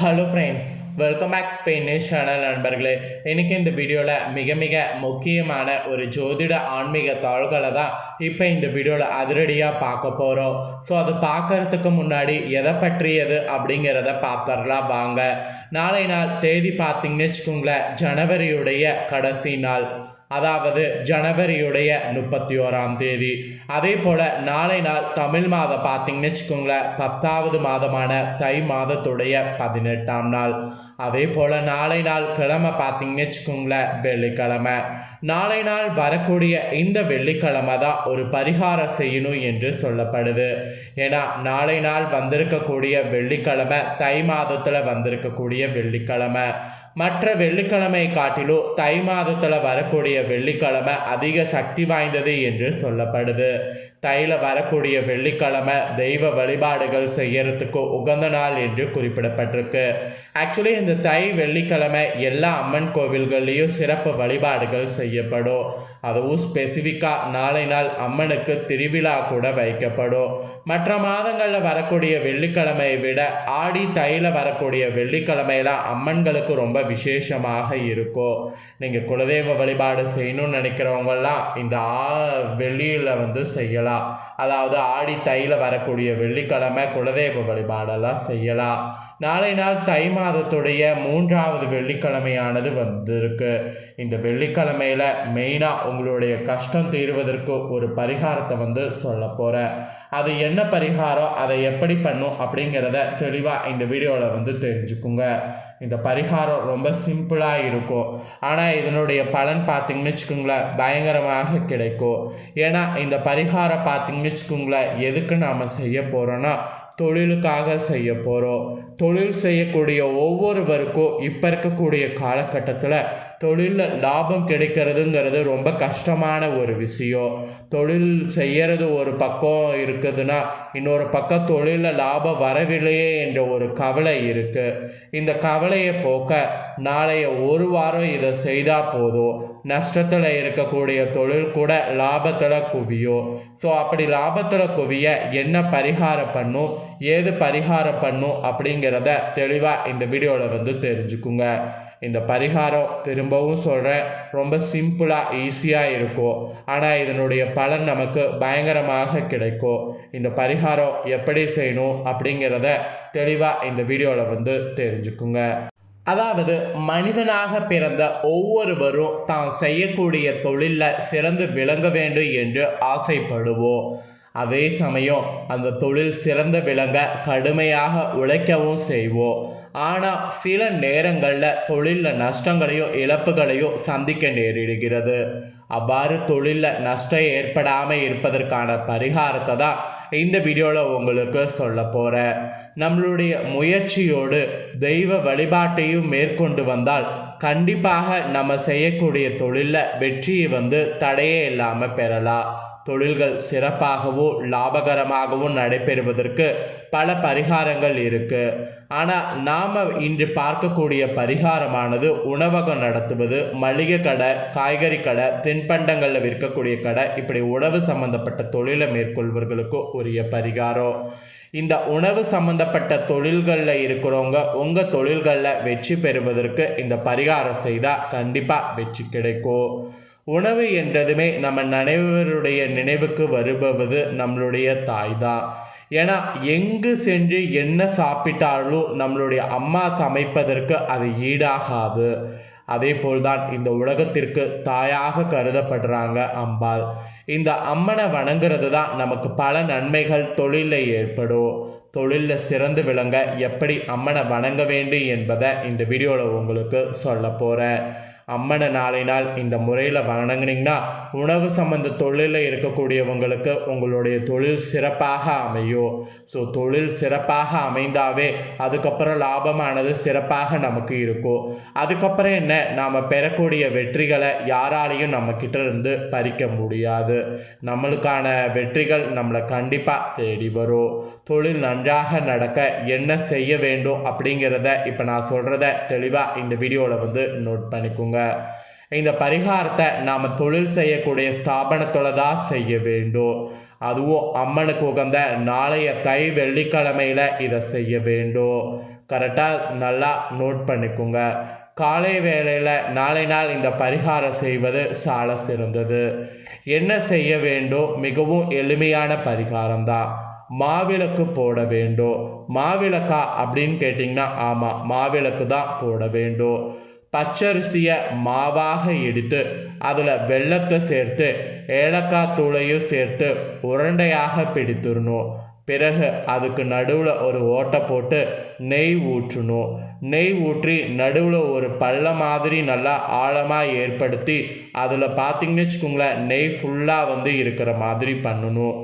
Hello friends welcome back Spanish channel நண்பர்களே. இன்றைக்கி இந்த வீடியோவில் மிக மிக முக்கியமான ஒரு ஜோதிட ஆன்மீக தாள்களை தான் இப்போ இந்த வீடியோவில் அதிரடியாக பார்க்க போகிறோம் ஸோ அது பார்க்கறதுக்கு முன்னாடி எதை பற்றியது அப்படிங்கிறத பார்த்துடலாம் வாங்க. நாளை நாள் தேதி பார்த்தீங்கன்னு வச்சுக்கோங்களேன் ஜனவரியுடைய கடைசி நாள். அதாவது ஜனவரியுடைய முப்பத்தி ஓராம் தேதி. அதே போல் நாளை நாள் தமிழ் மாதம் பார்த்தீங்கன்னு வச்சுக்கோங்களேன் பத்தாவது மாதமான தை மாதத்துடைய பதினெட்டாம் நாள். அதே போல் நாளை நாள் கிழமை பார்த்தீங்கன்னு வச்சுக்கோங்களேன் வெள்ளிக்கிழமை. நாளை நாள் வரக்கூடிய இந்த வெள்ளிக்கிழமை தான் ஒரு பரிகாரம் செய்யணும் என்று சொல்லப்படுது. ஏன்னா நாளை நாள் வந்திருக்கக்கூடிய வெள்ளிக்கிழமை தை மாதத்தில் வந்திருக்கக்கூடிய வெள்ளிக்கிழமை. மற்ற வெள்ளிக்கிழமை காட்டிலும் தை மாதத்தில் வரக்கூடிய வெள்ளிக்கிழமை அதிக சக்தி வாய்ந்தது என்று சொல்லப்படுது. தையில் வரக்கூடிய வெள்ளிக்கிழமை தெய்வ வழிபாடுகள் செய்யறதுக்கு உகந்த நாள் என்று குறிப்பிடப்பட்டிருக்கு. ஆக்சுவலி இந்த தை வெள்ளிக்கிழமை எல்லா அம்மன் கோவில்கள்லேயும் சிறப்பு வழிபாடுகள் செய்யப்படும். அதுவும் ஸ்பெசிஃபிக்காக நாளை நாள் அம்மனுக்கு திருவிழா கூட வைக்கப்படும். மற்ற மாதங்களில் வரக்கூடிய வெள்ளிக்கிழமையை விட ஆடி தையில் வரக்கூடிய வெள்ளிக்கிழமையெல்லாம் அம்மன்களுக்கு ரொம்ப விசேஷமாக இருக்கும். நீங்கள் குலதெய்வ வழிபாடு செய்யணும்னு நினைக்கிறவங்கெல்லாம் இந்த ஆ வெள்ளியில் வந்து செய்யலாம். அதாவது ஆடி தையில் வரக்கூடிய வெள்ளிக்கிழமை குலதெய்வ வழிபாடெல்லாம் செய்யலாம். நாளை நாள் தை மாதத்துடைய மூன்றாவது வெள்ளிக்கிழமையானது வந்திருக்கு. இந்த வெள்ளிக்கிழமையில் மெயினாக உங்களுடைய கஷ்டம் தீர்வதற்கு ஒரு பரிகாரத்தை வந்து சொல்ல போகிறேன் அது என்ன பரிகாரம் அதை எப்படி பண்ணும் அப்படிங்கிறத தெளிவாக இந்த வீடியோவில் வந்து தெரிஞ்சுக்குங்க. இந்த பரிகாரம் ரொம்ப சிம்பிளாக இருக்கும். ஆனால் இதனுடைய பலன் பார்த்தீங்கன்னு வச்சுக்கோங்களேன் பயங்கரமாக கிடைக்கும். ஏன்னா இந்த பரிகாரம் பார்த்திங்கன்னு வச்சுக்கோங்களேன் எதுக்கு நாம் செய்ய போகிறோன்னா தொழிலுக்காக செய்ய போகிறோம் தொழில் செய்யக்கூடிய ஒவ்வொருவருக்கும் இப்போ இருக்கக்கூடிய காலகட்டத்தில் தொழிலில் லாபம் கிடைக்கிறதுங்கிறது ரொம்ப கஷ்டமான ஒரு விஷயம். தொழில் செய்கிறது ஒரு பக்கம் இருக்குதுன்னா இன்னொரு பக்கம் தொழிலில் லாபம் வரவில்லையே என்ற ஒரு கவலை இருக்குது இந்த கவலையை போக்க நாளைய ஒரு வாரம் இதை செய்தால் போதும். நஷ்டத்தில் இருக்கக்கூடிய தொழில் கூட லாபத்தில் குவியும். ஸோ அப்படி லாபத்தில் குவிய என்ன பரிகாரம் பண்ணும்? ஏது பரிகாரம் பண்ணும்? அப்படிங்கிறத தெளிவாக இந்த வீடியோவில் வந்து தெரிஞ்சுக்குங்க. இந்த பரிகாரம் திரும்பவும் சொல்கிறேன் ரொம்ப சிம்பிளாக ஈஸியாக இருக்கும். ஆனால் இதனுடைய பலன் நமக்கு பயங்கரமாக கிடைக்கும். இந்த பரிகாரம் எப்படி செய்யணும் அப்படிங்கிறத தெளிவாக இந்த வீடியோவில் வந்து தெரிஞ்சுக்குங்க. அதாவது மனிதனாக பிறந்த ஒவ்வொருவரும் தான் செய்யக்கூடிய தொழிலில் சிறந்து விளங்க வேண்டும் என்று ஆசைப்படுவோம். அதே சமயம் அந்த தொழில் சிறந்த விளங்க கடுமையாக உழைக்கவும் செய்வோம். ஆனால் சில நேரங்களில் தொழிலில் நஷ்டங்களையும் இழப்புகளையும் சந்திக்க நேரிடுகிறது. அவ்வாறு தொழிலில் நஷ்டம் ஏற்படாமல் இருப்பதற்கான பரிகாரத்தை தான் இந்த வீடியோவில் உங்களுக்கு சொல்ல போகிறேன் நம்மளுடைய முயற்சியோடு தெய்வ வழிபாட்டையும் மேற்கொண்டு வந்தால் கண்டிப்பாக நம்ம செய்யக்கூடிய தொழிலில் வெற்றியை வந்து தடையே இல்லாமல் பெறலாம். தொழில்கள் சிறப்பாகவும் லாபகரமாகவும் நடைபெறுவதற்கு பல பரிகாரங்கள் இருக்குது ஆனால் நாம் இன்று பார்க்கக்கூடிய பரிகாரமானது உணவகம் நடத்துவது மளிகை கடை காய்கறி கடை தின்பண்டங்களில் விற்கக்கூடிய கடை இப்படி உணவு சம்பந்தப்பட்ட தொழிலை மேற்கொள்வர்களுக்கு உரிய பரிகாரம். இந்த உணவு சம்பந்தப்பட்ட தொழில்களில் இருக்கிறவங்க உங்கள் தொழில்களில் வெற்றி பெறுவதற்கு இந்த பரிகாரம் செய்தால் கண்டிப்பாக வெற்றி கிடைக்கும். உணவு என்றதுமே நம்ம நினைவருடைய நினைவுக்கு வருபவது நம்மளுடைய தாய் தான் ஏன்னா எங்கு சென்று என்ன சாப்பிட்டாலும் நம்மளுடைய அம்மா சமைப்பதற்கு அது ஈடாகாது. அதே போல்தான் இந்த உலகத்திற்கு தாயாக கருதப்படுறாங்க அம்பாள். இந்த அம்மனை வணங்குறது தான் நமக்கு பல நன்மைகள் தொழிலில் ஏற்படும். தொழிலில் சிறந்து விளங்க எப்படி அம்மனை வணங்க வேண்டும் என்பதை இந்த வீடியோவில் உங்களுக்கு சொல்ல போகிறேன் அம்மனை நாளை நாள் இந்த முறையில் வணங்குனீங்கன்னா உணவு சம்பந்த தொழிலில் இருக்கக்கூடியவங்களுக்கு உங்களுடைய தொழில் சிறப்பாக அமையும் ஸோ தொழில் சிறப்பாக அமைந்தாவே அதுக்கப்புறம் லாபமானது சிறப்பாக நமக்கு இருக்கும் அதுக்கப்புறம் என்ன? நாம் பெறக்கூடிய வெற்றிகளை யாராலையும் நம்மக்கிட்ட இருந்து பறிக்க முடியாது. நம்மளுக்கான வெற்றிகள் நம்மளை கண்டிப்பாக தேடி வரும். தொழில் நன்றாக நடக்க என்ன செய்ய வேண்டும் அப்படிங்கிறத இப்போ நான் சொல்கிறத தெளிவாக இந்த வீடியோவில் வந்து நோட் பண்ணிக்கோங்க. இந்த பரிகாரத்தை நாம் தொழில் செய்யக்கூடிய ஸ்தாபனத்தில் தான் செய்ய வேண்டும். அதுவும் அம்மனுக்கு உகந்த நாளைய தை வெள்ளிக்கிழமையில் இதை செய்ய வேண்டும். கரெக்டாக நல்லா நோட் பண்ணிக்கோங்க. காலை வேளையில் நாளை நாள் இந்த பரிகாரம் செய்வது சால சிறந்தது. என்ன செய்ய வேண்டும்? மிகவும் எளிமையான பரிகாரம் தான். மாவிளக்கு போட வேண்டும். மாவிளக்கா அப்படின்னு கேட்டிங்கன்னா ஆமாம் மாவிளக்கு தான் போட வேண்டும். பச்சரிசியை மாவாக எடுத்து அதில் வெள்ளத்தை சேர்த்து ஏலக்காய் தூளையும் சேர்த்து உருண்டையாக பிடித்துடணும். பிறகு அதுக்கு நடுவில் ஒரு ஓட்டை போட்டு நெய் ஊற்றணும். நெய் ஊற்றி நடுவில் ஒரு பள்ள மாதிரி நல்லா ஆழமாக ஏற்படுத்தி அதில் பார்த்திங்கன்னு வச்சுக்கோங்களேன் நெய் ஃபுல்லாக வந்து இருக்கிற மாதிரி பண்ணணும்.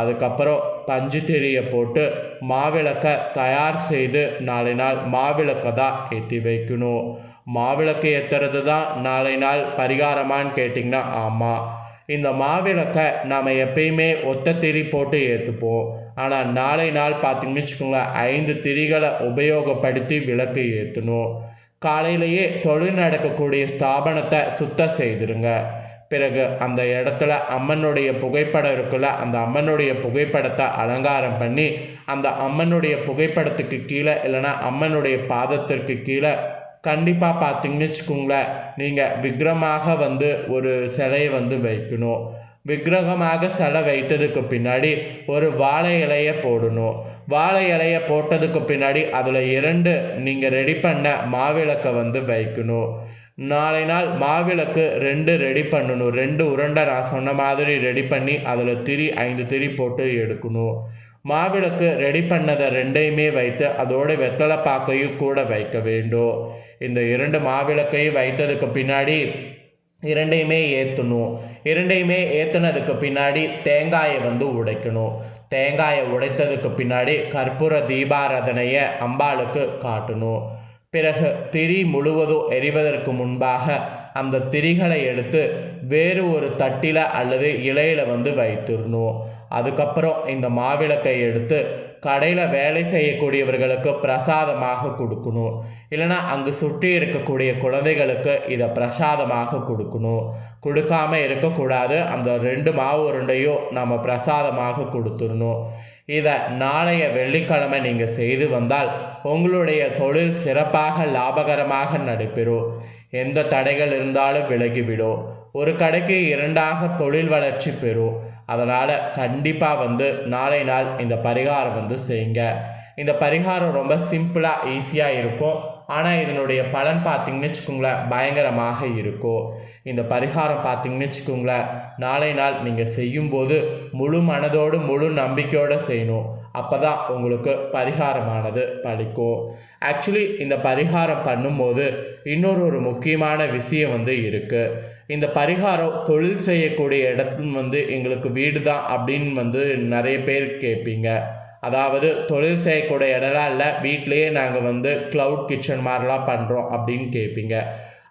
அதுக்கப்புறம் பஞ்சு திரியை போட்டு மாவிளக்கை தயார் செய்து நாளை நாள் மாவிளக்கை தான் ஏற்றி வைக்கணும். மாவிளக்கு ஏற்றுறது தான் நாளை நாள் பரிகாரமான்னு கேட்டிங்கன்னா ஆமாம் இந்த மாவிளக்கை நாம் எப்பயுமே ஒத்த திரி போட்டு ஏற்றுப்போம் ஆனால் நாளை நாள் பார்த்தீங்கன்னு வச்சுக்கோங்களேன் ஐந்து திரிகளை உபயோகப்படுத்தி விளக்கு ஏற்றணும் காலையிலேயே தொழில் நடக்கக்கூடிய ஸ்தாபனத்தை சுத்தம் செய்திருங்க. பிறகு அந்த இடத்துல அம்மனுடைய புகைப்படம் இருக்குல்ல அந்த அம்மனுடைய புகைப்படத்தை அலங்காரம் பண்ணி அந்த அம்மனுடைய புகைப்படத்துக்கு கீழே இல்லைன்னா அம்மனுடைய பாதத்திற்கு கீழே கண்டிப்பாக பார்த்தீங்கன்னு வச்சுக்கோங்களேன். நீங்கள் விக்ரமாக வந்து ஒரு சிலையை வந்து வைக்கணும். விக்கிரகமாக சிலை வைத்ததுக்கு பின்னாடி ஒரு வாழை இலையை போடணும். வாழை இலையை போட்டதுக்கு பின்னாடி அதில் இரண்டு நீங்கள் ரெடி பண்ண மாவிளக்கை வந்து வைக்கணும். நாளை நாள் மாவிளக்கு ரெண்டு ரெடி பண்ணணும். ரெண்டு உருண்டை நான் சொன்ன மாதிரி ரெடி பண்ணி அதில் திரி ஐந்து திரி போட்டு எடுக்கணும். மாவிளக்கு ரெடி பண்ணதை ரெண்டையுமே வைத்து அதோட வெத்தலை பாக்கையும் கூட வைக்க வேண்டும். இந்த இரண்டு மாவிளக்கையும் வைத்ததுக்கு பின்னாடி இரண்டையுமே ஏற்றணும் இரண்டையுமே ஏற்றுனதுக்கு பின்னாடி தேங்காயை வந்து உடைக்கணும். தேங்காயை உடைத்ததுக்கு பின்னாடி கற்பூர தீபாராதனையை அம்பாளுக்கு காட்டணும். பிறகு திரி முழுவதும் எரிவதற்கு முன்பாக அந்த திரிகளை எடுத்து வேறு ஒரு தட்டில் அல்லது இலையில் வந்து வைத்திடணும். அதுக்கப்புறம் இந்த மாவிளக்கை எடுத்து கடையில் வேலை செய்யக்கூடியவர்களுக்கு பிரசாதமாக கொடுக்கணும். இல்லைனா அங்கு சுற்றி இருக்கக்கூடிய குழந்தைகளுக்கு இதை பிரசாதமாக கொடுக்கணும். கொடுக்காம இருக்கக்கூடாது. அந்த ரெண்டு மாவு உருண்டையும் நம்ம பிரசாதமாக கொடுத்துடணும். இதை நாளைய வெள்ளிக்கிழமை நீங்கள் செய்து வந்தால் உங்களுடைய தொழில் சிறப்பாக லாபகரமாக நடைபெறும். எந்த தடைகள் இருந்தாலும் விலகிவிடும். ஒரு கடைக்கு இரண்டாக தொழில் வளர்ச்சி பெறும். அதனால் கண்டிப்பாக வந்து நாளை நாள் இந்த பரிகாரம் வந்து செய்யுங்க. இந்த பரிகாரம் ரொம்ப சிம்பிளாக ஈஸியாக இருக்கும். ஆனால் இதனுடைய பலன் பார்த்தீங்கன்னு வச்சுக்கோங்களேன் பயங்கரமாக இருக்கும். இந்த பரிகாரம் பார்த்தீங்கன்னு வச்சுக்கோங்களேன் நாளை நாள் நீங்கள் செய்யும்போது முழு மனதோடு முழு நம்பிக்கையோடு செய்யணும். அப்போ தான் உங்களுக்கு பரிகாரமானது பழிக்கும் ஆக்சுவலி இந்த பரிகாரம் பண்ணும்போது இன்னொரு ஒரு முக்கியமான விஷயம் வந்து இருக்குது இந்த பரிகாரம் தொழில் செய்யக்கூடிய இடத்தும் வந்து எங்களுக்கு வீடு தான் அப்படின்னு வந்து நிறைய பேர் கேட்பீங்க. அதாவது தொழில் செய்யக்கூடிய இடம்லாம் இல்லை வீட்லேயே நாங்கள் வந்து க்ளவுட் கிச்சன் மாதிரிலாம் பண்ணுறோம் அப்படின்னு கேட்பீங்க.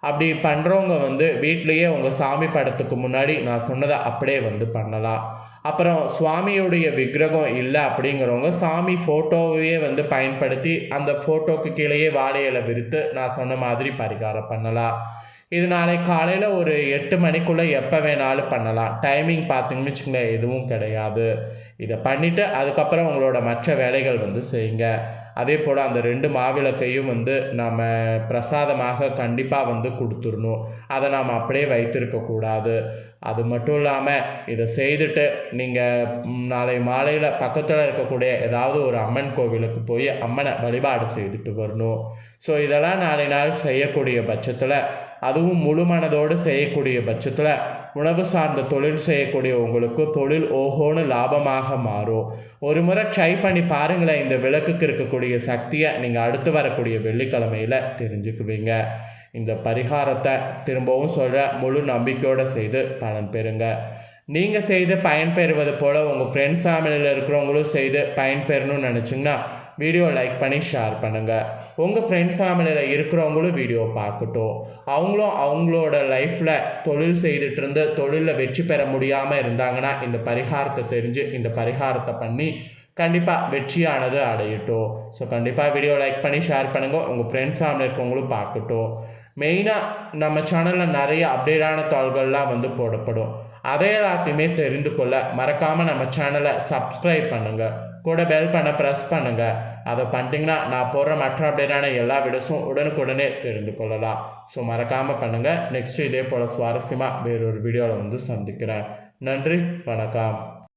அப்படி பண்ணுறவங்க வந்து வீட்லேயே உங்கள் சாமி படத்துக்கு முன்னாடி நான் சொன்னதை அப்படியே வந்து பண்ணலாம். அப்புறம் சுவாமியுடைய விக்கிரகம் இல்லை அப்படிங்கிறவங்க சாமி ஃபோட்டோவையே வந்து பயன்படுத்தி அந்த ஃபோட்டோக்கு கீழேயே வாழையில விரித்து நான் சொன்ன மாதிரி பரிகாரம் பண்ணலாம். இது நாளை காலையில் ஒரு எட்டு மணிக்குள்ளே எப்போ வேணாலும் பண்ணலாம். டைமிங் பார்த்தீங்கன்னு வச்சுக்கோங்களேன் எதுவும் கிடையாது. இதை பண்ணிவிட்டு அதுக்கப்புறம் உங்களோட மற்ற வேலைகள் வந்து செய்யுங்க. அதே போல் அந்த ரெண்டு மாவிளக்கையும் வந்து நாம் பிரசாதமாக கண்டிப்பாக வந்து கொடுத்துடணும். அதை நாம் அப்படியே வைத்திருக்கக்கூடாது அது மட்டும் இல்லாமல் இதை செய்துட்டு நீங்கள் நாளை மாலையில் பக்கத்தில் இருக்கக்கூடிய ஏதாவது ஒரு அம்மன் கோவிலுக்கு போய் அம்மனை வழிபாடு செய்துட்டு வரணும். ஸோ இதெல்லாம் நாளை நாள் செய்யக்கூடிய பட்சத்தில் அதுவும் முழு மனதோடு செய்யக்கூடிய பட்சத்தில் உணவு சார்ந்த தொழில் செய்யக்கூடிய உங்களுக்கு தொழில் ஓஹோன்னு லாபமாக மாறும். ஒரு முறை ட்ரை பண்ணி பாருங்களேன் இந்த விளக்குக்கு இருக்கக்கூடிய சக்தியை நீங்கள் அடுத்து வரக்கூடிய வெள்ளிக்கிழமையில் தெரிஞ்சுக்குவீங்க. இந்த பரிகாரத்தை திரும்பவும் சொல்கிற முழு நம்பிக்கையோடு செய்து பலன் பெறுங்க. நீங்கள் செய்து பயன்பெறுவது போல் உங்கள் ஃப்ரெண்ட்ஸ் ஃபேமிலியில் இருக்கிறவங்களும் செய்து பயன்பெறணும்னு நினச்சிங்கன்னா வீடியோ லைக் பண்ணி ஷேர் பண்ணுங்கள் உங்கள் ஃப்ரெண்ட்ஸ் ஃபேமிலியில் இருக்கிறவங்களும் வீடியோ பார்க்கட்டும். அவங்களும் அவங்களோட லைஃப்பில் தொழில் செய்துட்டு இருந்து தொழிலில் வெற்றி பெற முடியாமல் இருந்தாங்கன்னா இந்த பரிகாரத்தை தெரிஞ்சு இந்த பரிகாரத்தை பண்ணி கண்டிப்பாக வெற்றியானது அடையட்டும். ஸோ கண்டிப்பாக வீடியோ லைக் பண்ணி ஷேர் பண்ணுங்கள் உங்கள் ஃப்ரெண்ட்ஸ் ஃபேமிலி இருக்கவங்களும் பார்க்கட்டும். மெயினாக நம்ம சேனலில் நிறைய அப்டேட்டான தாள்கள்லாம் வந்து போடப்படும். அதை எல்லாத்தையுமே தெரிந்து கொள்ள மறக்காமல் நம்ம சேனலை சப்ஸ்கிரைப் பண்ணுங்கள் கூட பெல் பண்ண ப்ரெஸ் பண்ணுங்கள் அதை பண்ணிட்டீங்கன்னா நான் போடுற மற்ற அப்டேட்டான எல்லா வீடியோஸும் உடனுக்குடனே தெரிந்து கொள்ளலாம். ஸோ மறக்காமல் பண்ணுங்கள் நெக்ஸ்ட்டு இதே போல் சுவாரஸ்யமாக வேறொரு வீடியோவில் வந்து சந்திக்கிறேன். நன்றி வணக்கம்.